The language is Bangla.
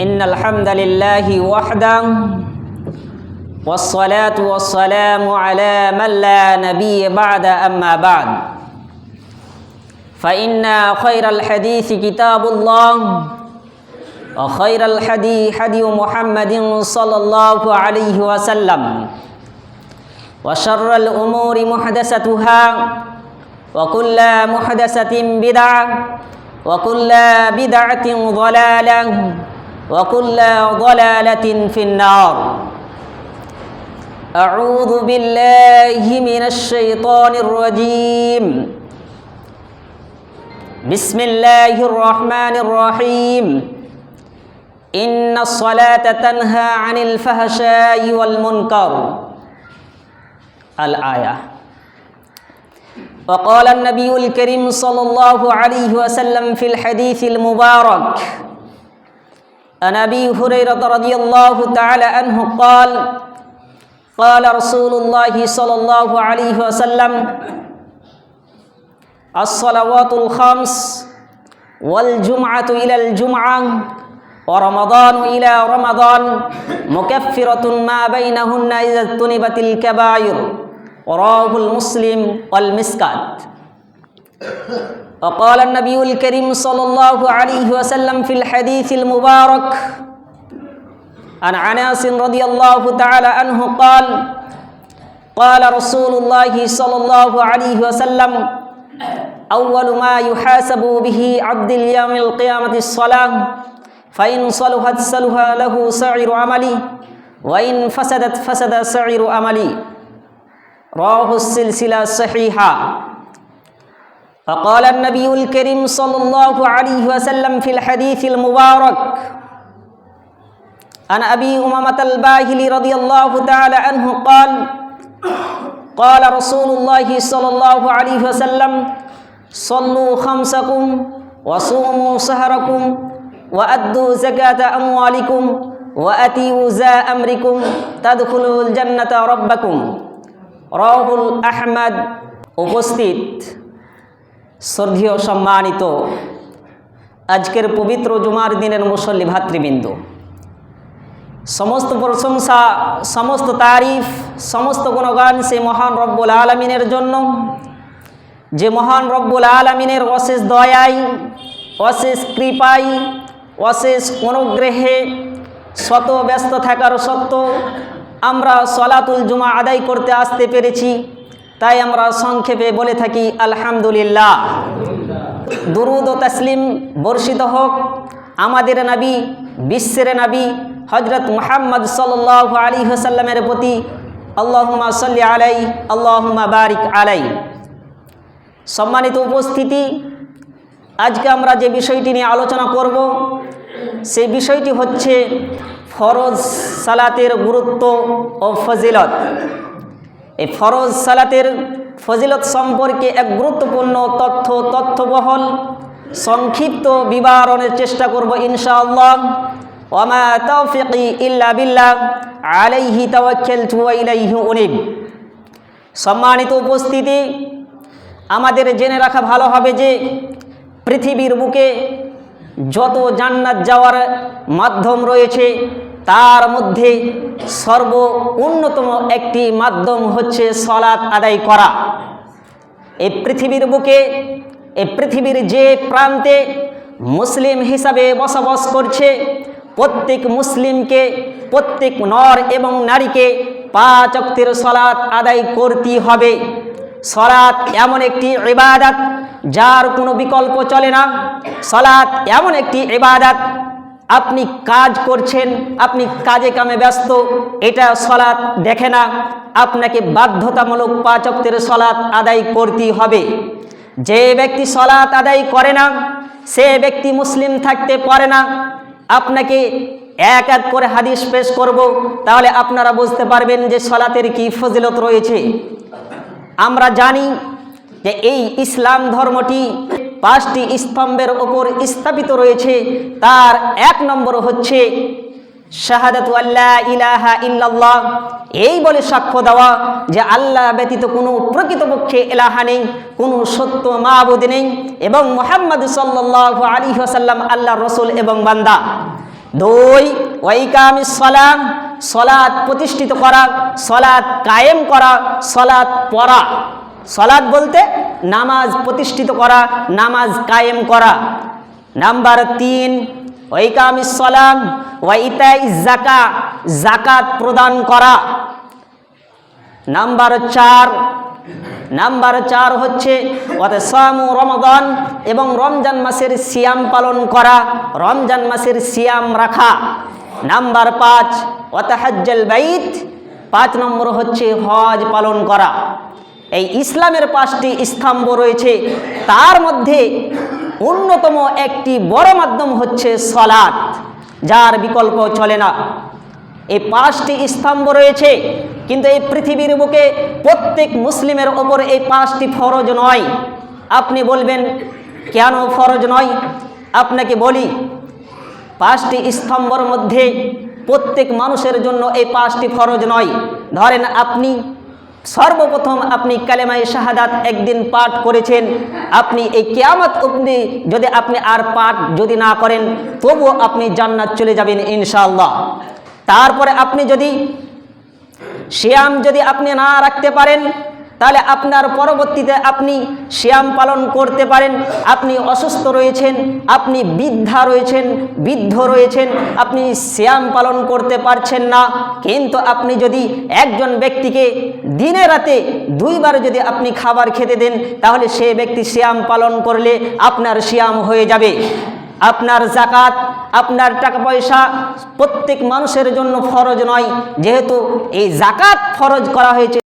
إن الحمد لله وحده والصلاة والسلام على من لا نبي بعد أما بعد. فإن خير الحديث كتاب الله وخير الحدي حدي محمد صلى الله عليه وسلم. وشر الأمور محدثتها وكل محدثة بدعة وكل بدعة ضلالة وكل ضلالة في النار. أعوذ بالله من الشيطان الرجيم. بسم الله الرحمن الرحيم. إن الصلاة تنهى عن الفحشاء والمنكر. الآية. وقال النبي الكريم صلى الله عليه وسلم في الحديث المبارك عن ابي هريره رضي الله تعالى عنه قال قال رسول الله صلى الله عليه وسلم الصلوات الخمس والجمعه الى الجمعه ورمضان الى رمضان مكفره ما بينهن اذا اجتنبت الكبائر رواه المسلم والمسكات وقال النبي الكريم صلى الله عليه وسلم في الحديث المبارك عن عناس رضي الله تعالى عنه قال قال رسول الله صلى الله عليه وسلم أول ما يحاسب به عبد اليوم القيامة الصلاة فإن صلحت صلح له سعر عملي وإن فسدت فسد سعر عملي. رواه السلسلة الصحيحة. فقال النبي الكريم صلى الله عليه وسلم في الحديث المبارك عن أبي أمامة الباهلي رضي الله تعالى عنه قال قال رسول الله صلى الله عليه وسلم صلوا خمسكم وصوموا سهركم وأدوا زكاة أموالكم وأتيوا ذا أمركم تدخلوا الجنة ربكم রাহুল আহমদ উপস্থিত শ্রদ্ধীয় সম্মানিত আজকের পবিত্র জুমার দিনের মুসল্লি ভাতৃবৃন্দ। সমস্ত প্রশংসা, সমস্ত তারিফ, সমস্ত গুণগান সে মহান রব্বুল আলমিনের জন্য। যে মহান রব্বুল আলমিনের অশেষ দয়াই, অশেষ কৃপাই, অশেষ অনুগ্রহে শত ব্যস্ত থাকার সত্ত্বেও আমরা সলাতুল জুমা আদায় করতে আসতে পেরেছি। তাই আমরা সংক্ষেপে বলে থাকি, আলহামদুলিল্লাহ। দুরুদ ও তসলিম বর্ষিত হোক। আমাদের নবী, বিশ্বের নবী হজরত মোহাম্মদ সাল্লাহ আলী হাসাল্লামের প্রতি আল্লাহমা সাল্লি আলাই আল্লাহমা বারিক আলাই। সম্মানিত উপস্থিতি, আজকে আমরা যে বিষয়টি নিয়ে আলোচনা করব সেই বিষয়টি হচ্ছে ফরজ সালাতের গুরুত্ব ও ফজিলত। এই ফরজ সালাতের ফজিলত সম্পর্কে এক গুরুত্বপূর্ণ তথ্য, তথ্যবহল সংক্ষিপ্ত বিবরণের চেষ্টা করব ইনশাআল্লাহ। ওমা তৌফিকি ইল্লা বিল্লাহ, আলাইহি তাওয়াক্কালতু ওয়া ইলাইহি উনিব। সম্মানিত উপস্থিতি, আমাদের জেনে রাখা ভালো হবে যে পৃথিবীর বুকে যত জান্নাত যাওয়ার মাধ্যম রয়েছে তার মধ্যে সর্ব অন্যতম একটি মাধ্যম হচ্ছে সলাৎ আদায় করা। এই পৃথিবীর বুকে এই পৃথিবীর যে প্রান্তে মুসলিম হিসাবে বসবাস করছে, প্রত্যেক মুসলিমকে, প্রত্যেক নর এবং নারীকে পাঁচ অক্তের সলাৎ আদায় করতে হবে। সলাৎ এমন একটি ইবাদত যার কোনো বিকল্প চলে না। সলাৎ এমন একটি ইবাদত আপনি কাজ করছেন, আপনি কাজে কামে ব্যস্ত, এটা সলাৎ দেখে না। আপনাকে বাধ্যতামূলক পাঁচ অক্তের সলাৎ আদায় করতেই হবে। যে ব্যক্তি সলাৎ আদায় করে না, সে ব্যক্তি মুসলিম থাকতে পারে না। আপনাকে এক এক করে হাদিস পেশ করব, তাহলে আপনারা বুঝতে পারবেন যে সলাতের কি ফজিলত রয়েছে। আমরা জানি যে এই ইসলাম ধর্মটি পাঁচটি স্তম্ভের ওপর স্থাপিত রয়েছে। তার এক নম্বর হচ্ছে, শাহাদাত আল্লাহ ইলাহা ইল্লাল্লাহ। এই বলে সাক্ষ্য দেওয়া যে আল্লাহ ব্যতীত কোনো প্রকৃতপক্ষে এলাহা নেই, কোনো সত্য মাহবুদ নেই এবং মোহাম্মদ সাল্লাহ আলী আসাল্লাম আল্লাহ রসুল এবং বান্দা। দুই ওয়াইকামি সলাম সলাদ প্রতিষ্ঠিত করা সলাদ কায়েম করা সলাদ পড়া। সলাদ বলতে নামাজ প্রতিষ্ঠিত করা, নামাজ কায়েম করা। নাম্বার তিন ওয়াইকামি সলাম ওয়াইতাই জাকা জাকাত প্রদান করা। নাম্বার চার নাম্বার চার হচ্ছে রমদান এবং রমজান মাসের সিয়াম পালন করা, রমজান মাসের সিয়াম রাখা। নাম্বার পাঁচ ওয়াতাহাজ্জাল বাইত, পাঁচ নম্বর হচ্ছে হজ পালন করা। এই ইসলামের পাঁচটি স্তম্ভ রয়েছে। তার মধ্যে অন্যতম একটি বড় মাধ্যম হচ্ছে সলাৎ, যার বিকল্প চলে না। এই পাঁচটি স্তম্ভ রয়েছে, কিন্তু এই পৃথিবীর বুকে প্রত্যেক মুসলিমের ওপর এই পাঁচটি ফরজ নয়। আপনি বলবেন, কেন ফরজ নয়? আপনাকে বলি, পাঁচটি স্তম্ভর মধ্যে প্রত্যেক মানুষের জন্য এই পাঁচটি ফরজ নয়। ধরেন আপনি সর্বপ্রথম আপনি কালেমাই শাহাদাত একদিন পাঠ করেছেন, আপনি এই কেয়ামত অবধি যদি আপনি আর পাঠ যদি না করেন, তবুও আপনি জান্নাত চলে যাবেন ইনশাল্লাহ তারপরে আপনি যদি শ্যাম যদি আপনি না রাখতে পারেন তাহলে আপনার পরবর্তীতে আপনি শ্যাম পালন করতে পারেন, আপনি অসুস্থ রয়েছেন, আপনি বৃদ্ধা রয়েছেন, বৃদ্ধ রয়েছেন, আপনি শ্যাম পালন করতে পারছেন না, কিন্তু আপনি যদি একজন ব্যক্তিকে দিনে রাতে দুইবার যদি আপনি খাবার খেতে দেন, তাহলে সে ব্যক্তি শ্যাম পালন করলে আপনার শ্যাম হয়ে যাবে। আপনার জাকাত, আপনার টাকা পয়সা প্রত্যেক মানুষের জন্য ফরজ নয়, যেহেতু এই জাকাত ফরজ করা হয়েছে।